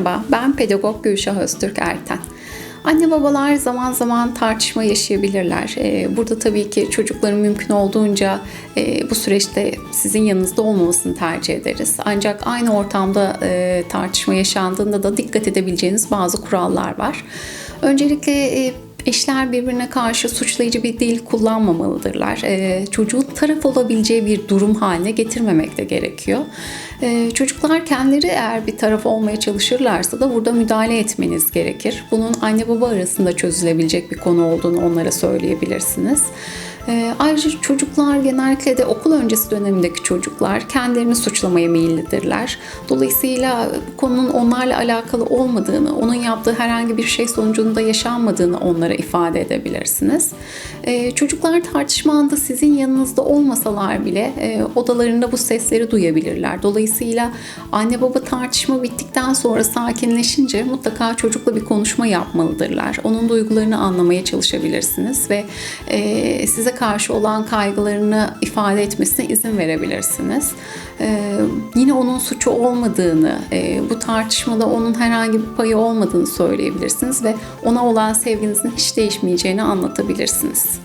Merhaba, ben pedagog Gülşah Öztürk Erten. Anne babalar zaman zaman tartışma yaşayabilirler. Ee, Burada tabii ki çocukların mümkün olduğunca e, bu süreçte sizin yanınızda olmamasını tercih ederiz. Ancak aynı ortamda e, tartışma yaşandığında da dikkat edebileceğiniz bazı kurallar var. Öncelikle e, Eşler birbirine karşı suçlayıcı bir dil kullanmamalıdırlar. Ee, çocuğun taraf olabileceği bir durum haline getirmemek de gerekiyor. Ee, çocuklar kendileri eğer bir taraf olmaya çalışırlarsa da burada müdahale etmeniz gerekir. Bunun anne baba arasında çözülebilecek bir konu olduğunu onlara söyleyebilirsiniz. Ee, ayrıca çocuklar genellikle de okul öncesi dönemindeki çocuklar kendilerini suçlamaya meyillidirler. Dolayısıyla bu konunun onlarla alakalı olmadığını, onun yaptığı herhangi bir şey sonucunda yaşanmadığını onlara ifade edebilirsiniz. Ee, çocuklar tartışma anda sizin yanınızda olmasalar bile e, odalarında bu sesleri duyabilirler. Dolayısıyla anne baba tartışma bittikten sonra sakinleşince mutlaka çocukla bir konuşma yapmalıdırlar. Onun duygularını anlamaya çalışabilirsiniz ve e, size karşı olan kaygılarını ifade etmesine izin verebilirsiniz. Ee, yine onun suçu olmadığını, e, bu tartışmada onun herhangi bir payı olmadığını söyleyebilirsiniz ve ona olan sevginizin hiç değişmeyeceğini anlatabilirsiniz.